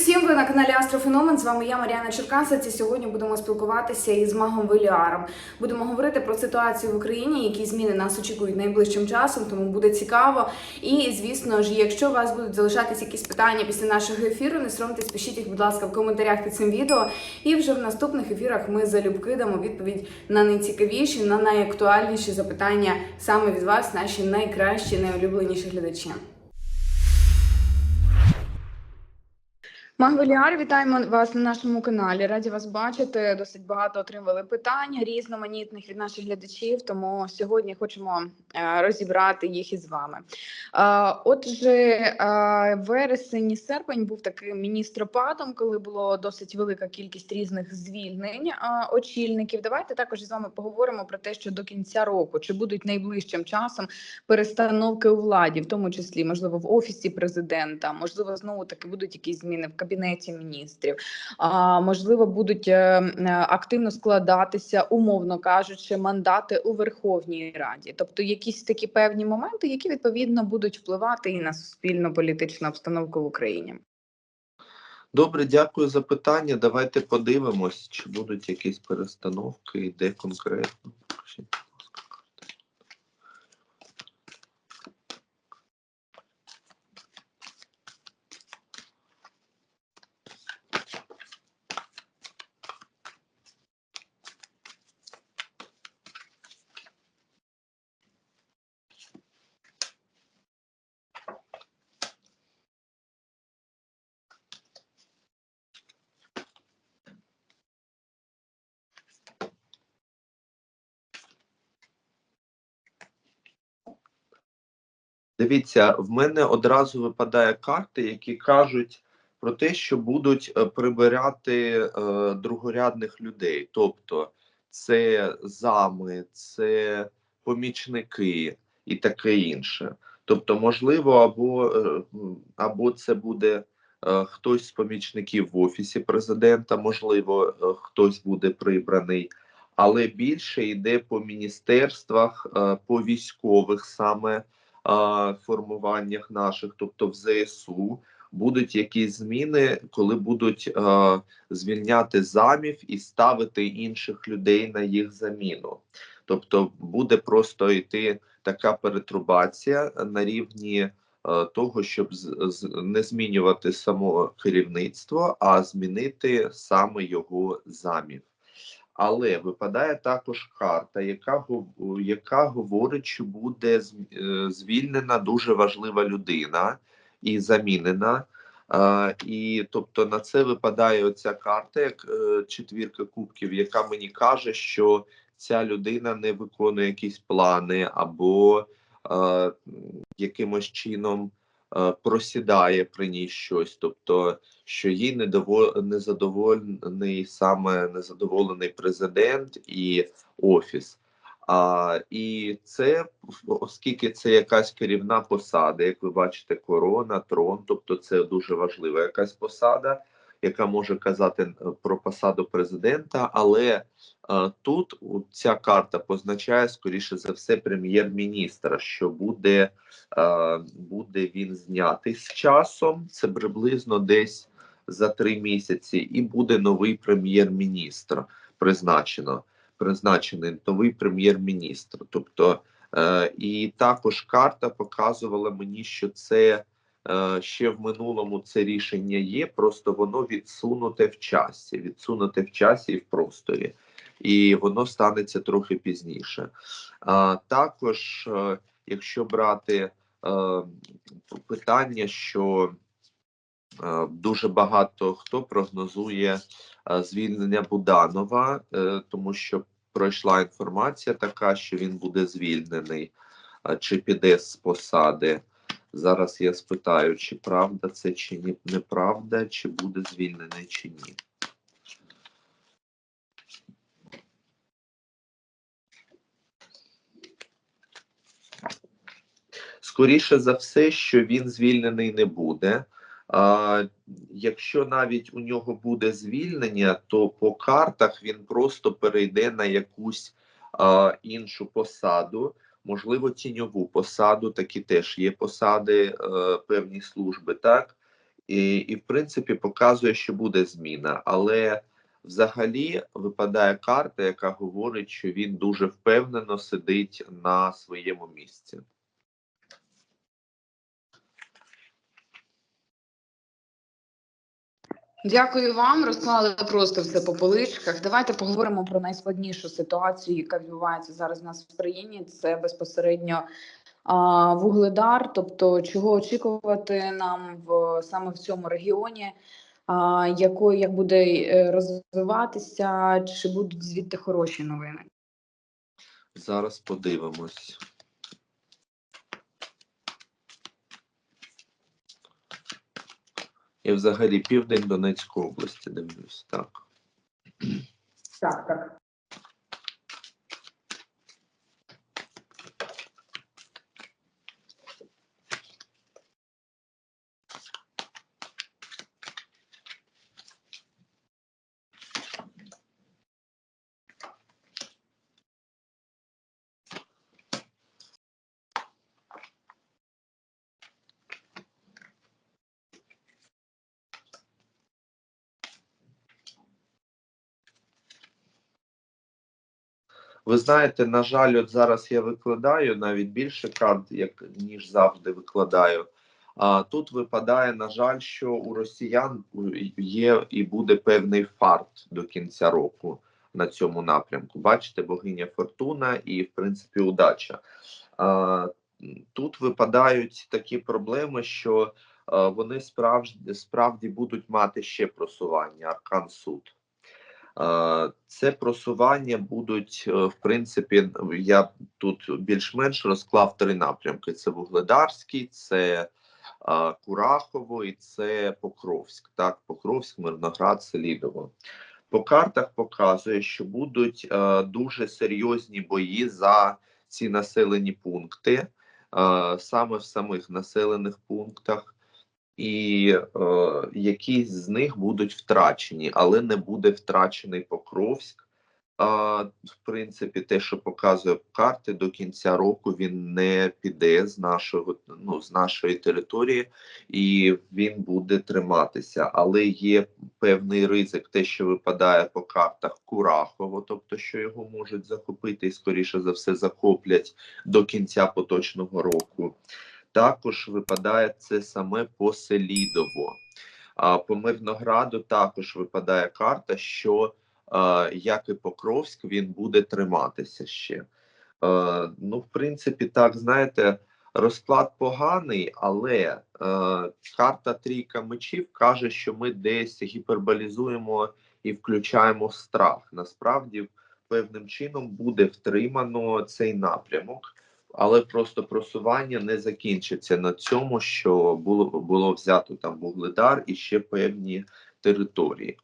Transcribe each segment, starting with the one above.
всім! Ви на каналі Астрофеномен. З вами я Мар'яна Черкасець. І сьогодні будемо спілкуватися із магом Веліаром. Будемо говорити про ситуацію в Україні, які зміни нас очікують найближчим часом, тому буде цікаво. І звісно ж, якщо у вас будуть залишатись якісь питання після нашого ефіру, не соромтесь, пишіть їх, будь ласка, в коментарях під цим відео. І вже в наступних ефірах ми залюбки дамо відповідь на найцікавіші, на найактуальніші запитання саме від вас, наші найкращі, найулюбленіші глядачі. Магвеліар, вітаємо вас на нашому каналі. Раді вас бачити. Досить багато отримали питань різноманітних від наших глядачів. Тому сьогодні хочемо е, розібрати їх із вами. Е, Отже, е, вересень і серпень був таким міністропадом, коли було досить велика кількість різних звільнень очільників. Давайте також із вами поговоримо про те, що до кінця року чи будуть найближчим часом перестановки у владі, в тому числі можливо в офісі президента, можливо, знову таки будуть якісь зміни в кабінеті міністрів. А можливо, будуть е, е, активно складатися, умовно кажучи, мандати у Верховній Раді, тобто якісь такі певні моменти, які відповідно будуть впливати і на суспільно-політичну обстановку в Україні. Добре, дякую за питання. Давайте подивимось, чи будуть якісь перестановки і де конкретно. Дивіться, в мене одразу випадає карти, які кажуть про те, що будуть е, прибирати е, другорядних людей. Тобто це зами, це помічники і таке інше. Тобто, можливо, або, е, або це буде е, хтось з помічників в офісі президента, можливо, е, хтось буде прибраний, але більше йде по міністерствах, е, по військових саме формуваннях наших, тобто в ЗСУ, будуть якісь зміни, коли будуть а, звільняти замів і ставити інших людей на їх заміну. Тобто буде просто йти така перетрубація на рівні е, того, щоб з, з, не змінювати само керівництво, а змінити саме його замів. Але випадає також карта, яка яка говорить, що буде е, звільнена дуже важлива людина і замінена. І тобто на це випадає оця карта, як е, четвірка кубків, яка мені каже, що ця людина не виконує якісь плани або е, якимось чином просідає при ній щось. Тобто що їй незадоволений саме незадоволений президент і офіс. А, і це, оскільки це якась керівна посада, як ви бачите, корона, трон, тобто це дуже важлива якась посада, яка може казати е, про посаду президента, але е, тут ця карта позначає скоріше за все прем'єр-міністра, що буде, е, буде він знятий з часом. Це приблизно десь за три місяці, і буде новий прем'єр-міністр призначено. Призначений новий прем'єр-міністр. Тобто, і також карта показувала мені, що це ще в минулому це рішення є, просто воно відсунуте в часі, відсунуте в часі і в просторі, і воно станеться трохи пізніше. А також, е, якщо брати е, питання, що Е, Дуже багато хто прогнозує е, звільнення Буданова, е, тому що пройшла інформація така, що він буде звільнений, е, чи піде з посади. Зараз я спитаю, чи правда це, чи ні, неправда, чи буде звільнений, чи ні. Скоріше за все, що він звільнений не буде. А, якщо навіть у нього буде звільнення, то по картах він просто перейде на якусь а, іншу посаду, можливо, тіньову посаду. Такі теж є посади, е, певні служби, так і, і в принципі показує, що буде зміна. Але взагалі випадає карта, яка говорить, що він дуже впевнено сидить на своєму місці. Дякую вам. Розклали просто все по поличках. Давайте поговоримо про найскладнішу ситуацію, яка відбувається зараз у нас в країні. Це безпосередньо а, вугледар. Тобто, чого очікувати нам в саме в цьому регіоні, а, якою як буде е, розвиватися, чи будуть звідти хороші новини? Зараз подивимось. І взагалі південь Донецької області дивлюсь, так. Так, так. Ви знаєте, на жаль, от зараз я викладаю навіть більше карт, як ніж завжди викладаю. А тут випадає, на жаль, що у росіян є і буде певний фарт до кінця року на цьому напрямку. Бачите, богиня Фортуна і, в принципі, удача. А, тут випадають такі проблеми, що вони справді, справді будуть мати ще просування, аркан суд. Це просування будуть, е, в принципі, я тут більш-менш розклав три напрямки: це Вугледарський, це Курахово і це Покровськ. Так, Покровськ, Мирноград, Селідово. По картах показує, що будуть е, дуже серйозні бої за ці населені пункти, е, саме в самих населених пунктах і е, якісь з них будуть втрачені, але не буде втрачений Покровськ. А, в принципі, те, що показує карти, до кінця року він не піде з нашого ну, з нашої території, і він буде триматися. Але є певний ризик, те, що випадає по картах Курахово, тобто що його можуть захопити і скоріше за все захоплять до кінця поточного року. Також випадає це саме по Селідово. А по Мирнограду також випадає карта, що як і Покровськ, він буде триматися ще. Ну, в принципі, так, знаєте, розклад поганий, але карта трійка мечів каже, що ми десь гіперболізуємо і включаємо страх. Насправді, певним чином буде втримано цей напрямок але просто просування не закінчиться на цьому, що було було взято там Вугледар і ще певні території.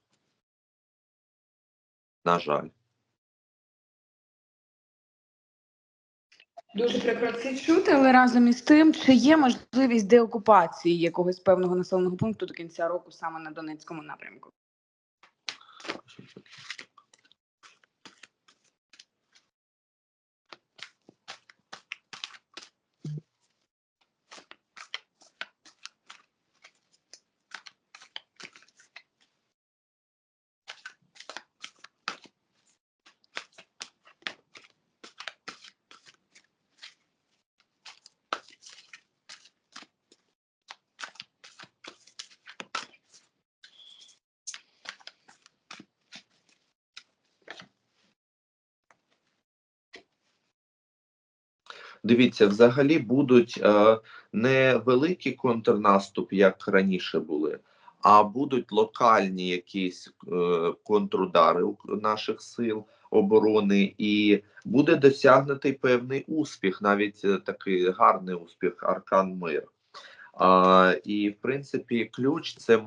На жаль. Дуже це чути, але разом із тим, чи є можливість деокупації якогось певного населеного пункту до кінця року саме на Донецькому напрямку? Дивіться, взагалі будуть е, не великий контрнаступ, як раніше були, а будуть локальні якісь е, контрудари наших сил оборони, і буде досягнутий певний успіх, навіть е, такий гарний успіх Аркан Мир. А, і в принципі, ключ це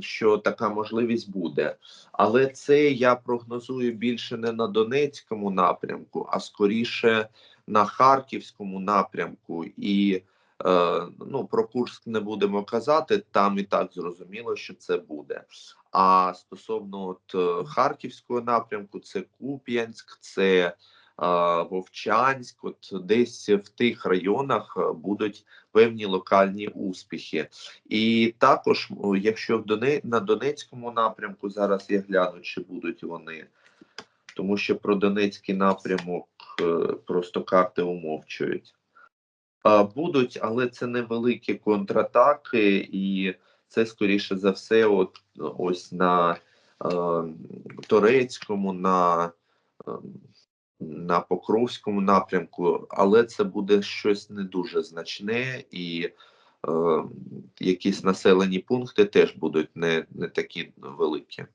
що така можливість буде, але це я прогнозую більше не на Донецькому напрямку, а скоріше на Харківському напрямку. І е, ну про Курськ не будемо казати. Там і так зрозуміло, що це буде. А стосовно от е, Харківського напрямку, це Куп'янськ, це а, Вовчанськ, от десь в тих районах е, будуть певні локальні успіхи. І також, якщо в Доне... на Донецькому напрямку, зараз я гляну, чи будуть вони, тому що про Донецький напрямок е, просто карти умовчують. Будуть, але це невеликі контратаки, і це скоріше за все, от ось на е, Торецькому, на, е, на Покровському напрямку, але це буде щось не дуже значне, і е, якісь населені пункти теж будуть не, не такі великі.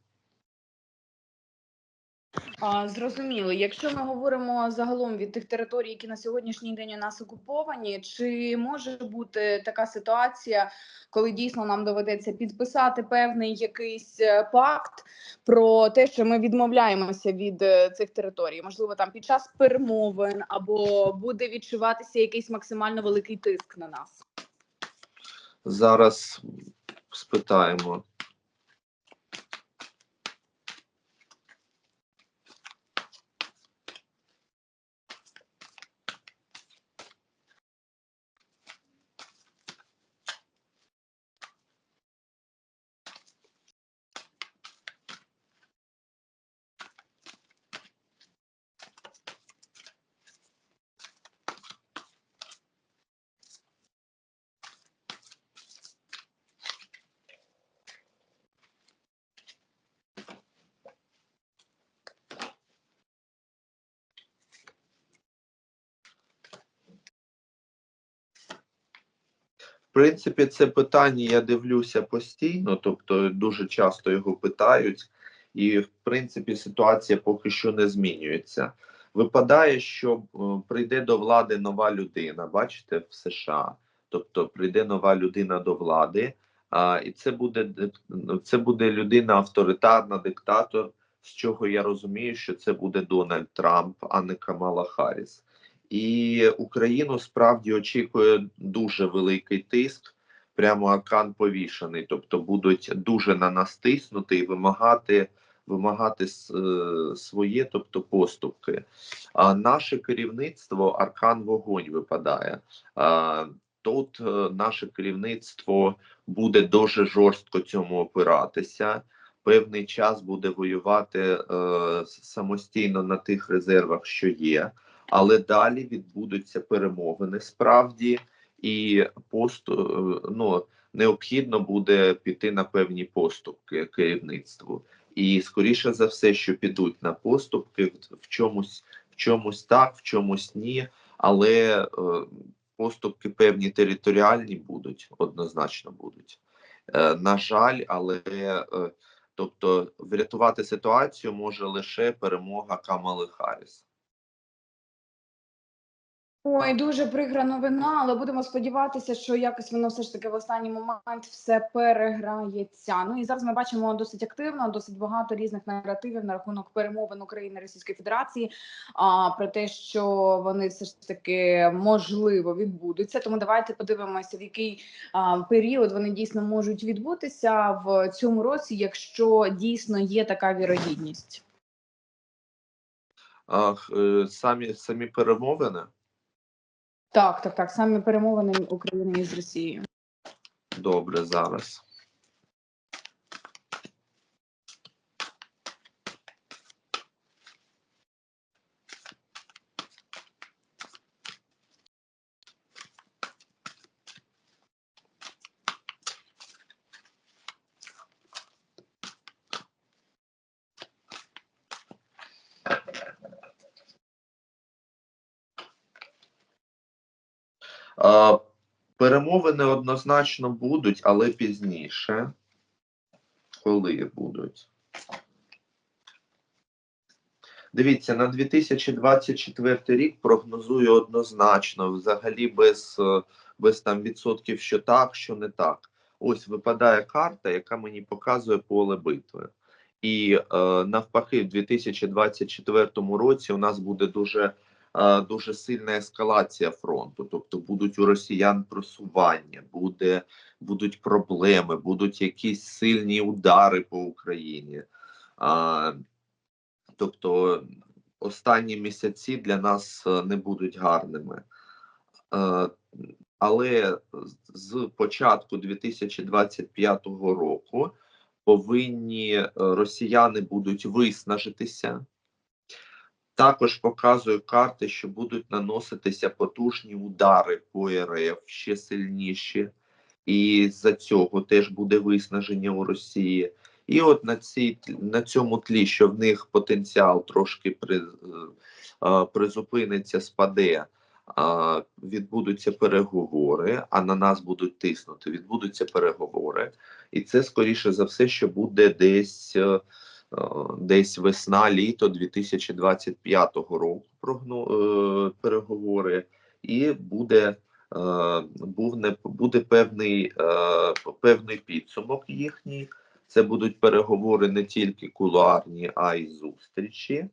А, зрозуміло. Якщо ми говоримо загалом від тих територій, які на сьогоднішній день у нас окуповані, чи може бути така ситуація, коли дійсно нам доведеться підписати певний якийсь е, пакт про те, що ми відмовляємося від е, цих територій? Можливо, там під час перемовин або буде відчуватися якийсь максимально великий тиск на нас? Зараз спитаємо. Принципі, це питання я дивлюся постійно, тобто дуже часто його питають, і в принципі ситуація поки що не змінюється. Випадає, що е, прийде до влади нова людина, бачите, в США. Тобто прийде нова людина до влади, а, і це буде це буде людина авторитарна, диктатор. З чого я розумію, що це буде Дональд Трамп, а не Камала Харріс. І Україну справді очікує дуже великий тиск, прямо аркан повішаний. Тобто будуть дуже на нас тиснути і вимагати, вимагати е, своє, тобто поступки. А наше керівництво аркан вогонь випадає. А, тут е, наше керівництво буде дуже жорстко цьому опиратися. Певний час буде воювати е, самостійно на тих резервах, що є але далі відбудуться перемовини справді, і пост, е, ну, необхідно буде піти на певні поступки керівництву. І скоріше за все, що підуть на поступки в чомусь, в чомусь так, в чомусь ні, але е, поступки певні територіальні будуть, однозначно будуть. Е, на жаль, але е, тобто врятувати ситуацію може лише перемога Камали Харріс. Ой, дуже прикра новина, але будемо сподіватися, що якось воно все ж таки в останній момент все переграється. Ну і зараз ми бачимо досить активно, досить багато різних наративів на рахунок перемовин України Російської Федерації. А про те, що вони все ж таки можливо відбудуться. Тому давайте подивимося, в який а, період вони дійсно можуть відбутися в цьому році, якщо дійсно є така вірогідність. А, е, самі, самі перемовини. Так, так, так. Саме перемовини України із Росією. Добре, зараз. А, перемовини однозначно будуть, але пізніше. Коли будуть? Дивіться, на 2024 рік прогнозую однозначно, взагалі без, без там відсотків, що так, що не так. Ось випадає карта, яка мені показує поле битви. І е, навпаки, в 2024 році у нас буде дуже, дуже сильна ескалація фронту. Тобто будуть у росіян просування, буде, будуть проблеми, будуть якісь сильні удари по Україні. А, Тобто останні місяці для нас е, не будуть гарними. Е, Але з початку 2025 року повинні е, росіяни будуть виснажитися. Також показує карти, що будуть наноситися потужні удари по РФ ще сильніші, і за цього теж буде виснаження у Росії. І от на цій на цьому тлі, що в них потенціал трошки при, е, е, призупиниться, спаде, а, відбудуться переговори, а на нас будуть тиснути. Відбудуться переговори, і це скоріше за все, що буде десь. Е, Десь весна, літо 2025 року прогно, е, переговори, і буде, е, був не, буде певний, певний підсумок їхній. Це будуть переговори не тільки кулуарні, а й зустрічі.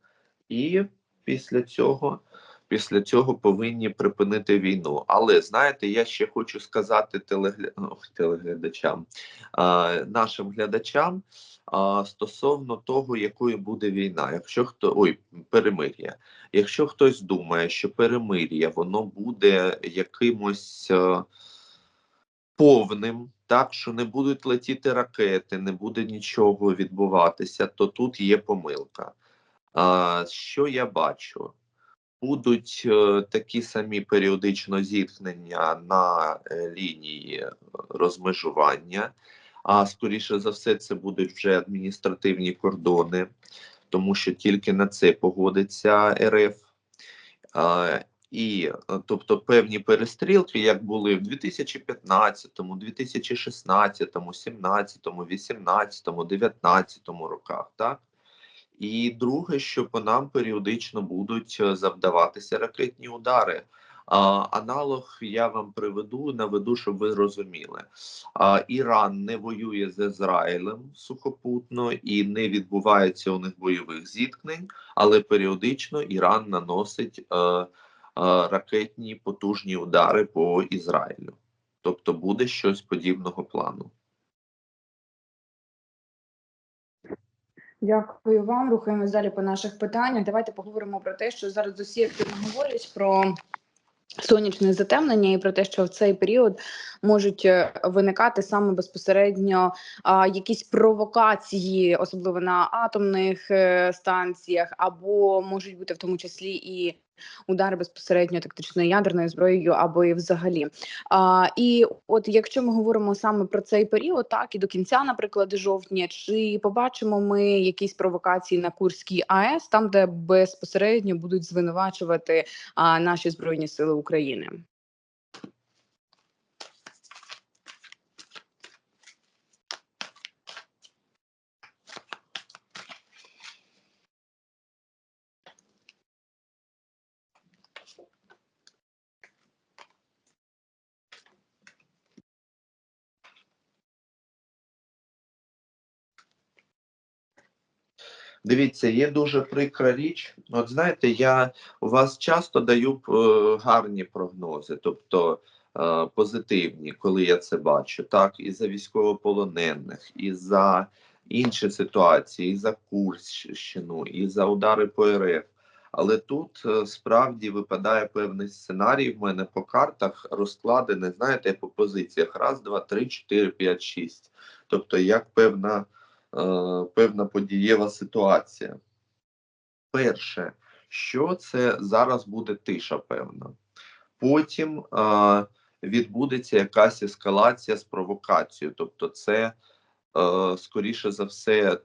І після цього, після цього повинні припинити війну. Але знаєте, я ще хочу сказати телегля... ох, телеглядачам, а, нашим глядачам а, стосовно того, якою буде війна. Якщо хто ой, перемир'я. Якщо хтось думає, що перемир'я воно буде якимось. е, повним, так що не будуть летіти ракети, не буде нічого відбуватися, то тут є помилка. А, що я бачу? Будуть е, такі самі періодично зіткнення на е, лінії е, розмежування, а скоріше за все, це будуть вже адміністративні кордони, тому що тільки на це погодиться РФ. А, і тобто певні перестрілки, як були в 2015, 2016, 17, 18, 19 роках, так? І друге, що по нам періодично будуть е, завдаватися ракетні удари. Аналог я вам приведу, наведу, щоб ви розуміли. Іран не воює з Ізраїлем сухопутно і не відбувається у них бойових зіткнень, але періодично Іран наносить е, е, ракетні потужні удари по Ізраїлю. Тобто буде щось подібного плану. Дякую вам. Рухаємось далі по наших питаннях. Давайте поговоримо про те, що зараз усі активно говорять про сонячне затемнення і про те, що в цей період можуть е, виникати саме безпосередньо а, якісь провокації, особливо на атомних е, станціях, або можуть бути в тому числі і удари безпосередньо тактичною ядерною зброєю, або і взагалі. А, і от якщо ми говоримо саме про цей період, так і до кінця, наприклад, жовтня, чи побачимо ми якісь провокації на Курській АЕС, там де безпосередньо будуть звинувачувати а, наші збройні сили України. Дивіться, є дуже прикра річ. От знаєте, я у вас часто даю е, гарні прогнози, тобто е, позитивні, коли я це бачу, так, і за військовополонених, і за інші ситуації, і за Курщину, і за удари по РФ. Але тут е, справді випадає певний сценарій в мене по картах розкладений, знаєте, по позиціях: раз, два, три, чотири, п'ять, шість. Тобто, як певна певна подієва ситуація. Перше, що це зараз буде тиша певна. Потім е, відбудеться якась ескалація з провокацією. Тобто, це е, скоріше за все е,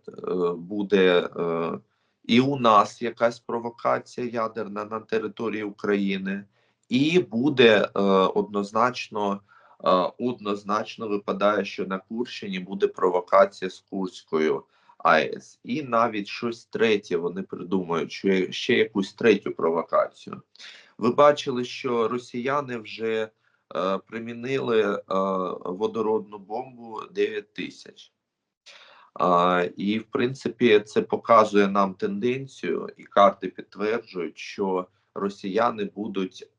буде е, і у нас якась провокація ядерна на території України, і буде е, однозначно. Е, однозначно випадає, що на Курщині буде провокація з Курською АЕС, і навіть щось третє вони придумають, що ще якусь третю провокацію. Ви бачили, що росіяни вже е, примінили е, водородну бомбу 9 тисяч. А, і в принципі це показує нам тенденцію, і карти підтверджують, що росіяни будуть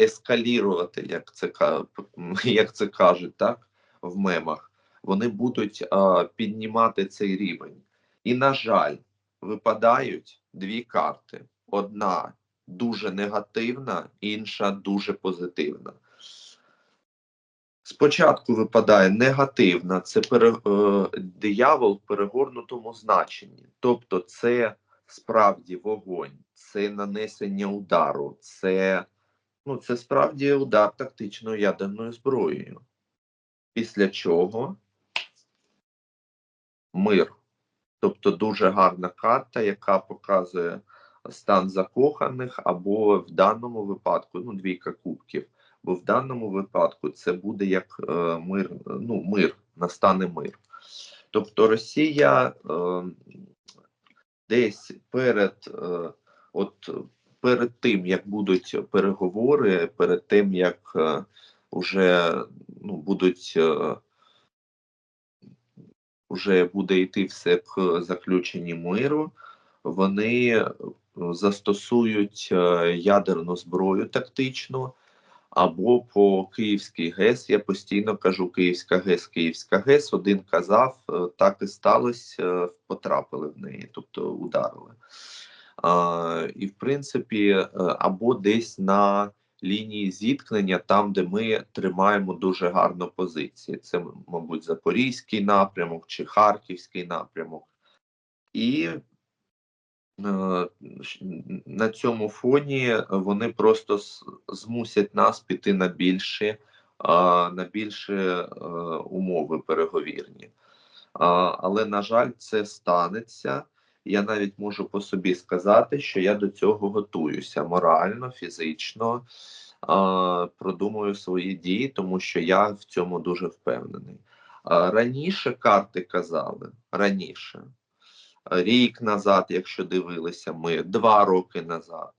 ескалірувати, як це як це кажуть, так в мемах. Вони будуть а, піднімати цей рівень. І, на жаль, випадають дві карти. одна дуже негативна, інша дуже позитивна. Спочатку випадає негативна, це пере, е, диявол в перегорнутому значенні. Тобто, це справді вогонь, це нанесення удару, це, ну, це справді удар тактичною ядерною зброєю. Після чого мир. Тобто дуже гарна карта, яка показує стан закоханих, або в даному випадку, ну, двійка кубків. Бо в даному випадку це буде як е, мир, ну, мир, настане мир. Тобто Росія е, десь перед, е, от, перед тим, як будуть переговори, перед тим, як е, вже ну, будуть. Е, вже буде йти все к заключенні миру, вони е, застосують е, ядерну зброю тактичну, або по Київській ГЕС. Я постійно кажу Київська ГЕС, Київська ГЕС. Один казав, е, так і сталося, е, потрапили в неї, тобто ударили. І в принципі, е, або десь на лінії зіткнення, там, де ми тримаємо дуже гарно позиції. Це, мабуть, Запорізький напрямок чи Харківський напрямок. І е, на цьому фоні вони просто змусять нас піти на більші, на більші е, умови переговірні. Але, на жаль, це станеться. Я навіть можу по собі сказати, що я до цього готуюся морально, фізично, продумую свої дії, тому що я в цьому дуже впевнений. Раніше карти казали, раніше, рік назад, якщо дивилися ми, два роки назад,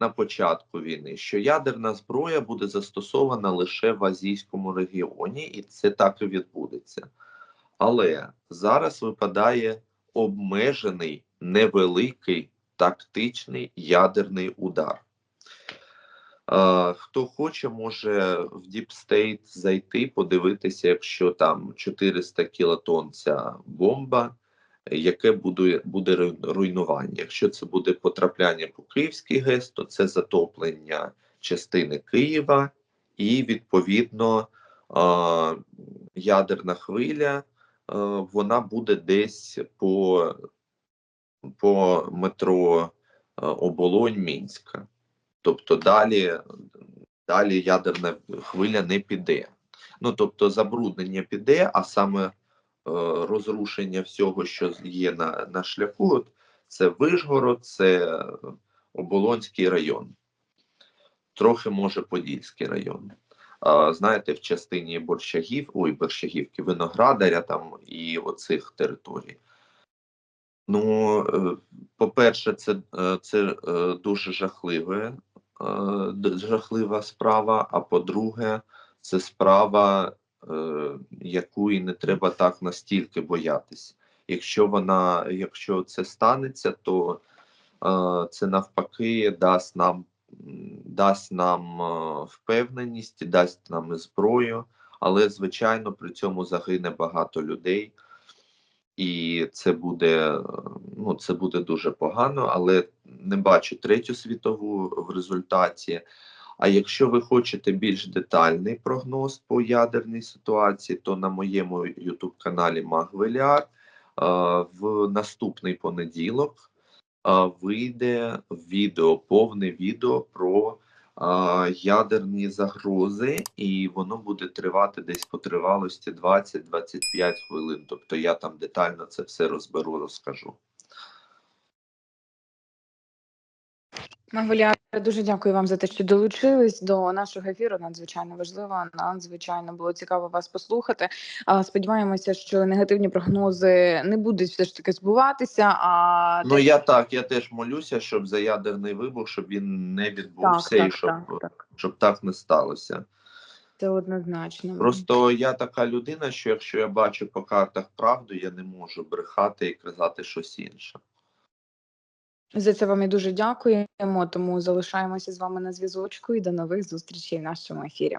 на початку війни, що ядерна зброя буде застосована лише в азійському регіоні, і це так і відбудеться. Але зараз випадає обмежений невеликий тактичний ядерний удар. Хто хоче, може в State зайти, подивитися, якщо там 400 кілотон ця бомба, яке буде, буде руйнування. Якщо це буде потрапляння по Київській ГЕС, то це затоплення частини Києва і відповідно ядерна хвиля. Вона буде десь по, по метро е, Оболонь Мінська. Тобто далі, далі ядерна хвиля не піде. Ну тобто забруднення піде, а саме е, розрушення всього, що є на, на шляху, це Вишгород, це Оболонський район, трохи може Подільський район. А, знаєте, в частині Борщагів, ой, Борщагівки, Виноградаря там і оцих територій. Ну, е, по-перше, це, е, це е, дуже жахливе, жахлива справа. А по-друге, це справа, і не треба так настільки боятись. Якщо вона, якщо це станеться, то це навпаки дасть нам, дасть нам впевненість, дасть нам зброю, але звичайно при цьому загине багато людей. І це буде, е, ну, це буде дуже погано, але не бачу третю світову в результаті. А якщо ви хочете більш детальний прогноз по ядерній ситуації, то на моєму youtube каналі Магвеліар е, в наступний понеділок е, вийде відео, повне відео про ядерні загрози, і воно буде тривати десь по тривалості 20-25 хвилин. Тобто я там детально це все розберу, розкажу. Магвеля, дуже дякую вам за те, що долучились до нашого ефіру. Надзвичайно важливо. Надзвичайно було цікаво вас послухати. Сподіваємося, що негативні прогнози не будуть все ж таки збуватися. А Ну те, я так, я теж молюся, щоб за ядерний вибух, щоб він не так, відбувся і так, щоб, так, так, щоб так не сталося. це однозначно. Просто я така людина, що якщо я бачу по картах правду, я не можу брехати і казати щось інше. За це вам і дуже дякуємо. Тому залишаємося з вами на зв'язочку і до нових зустрічей в нашому ефірі.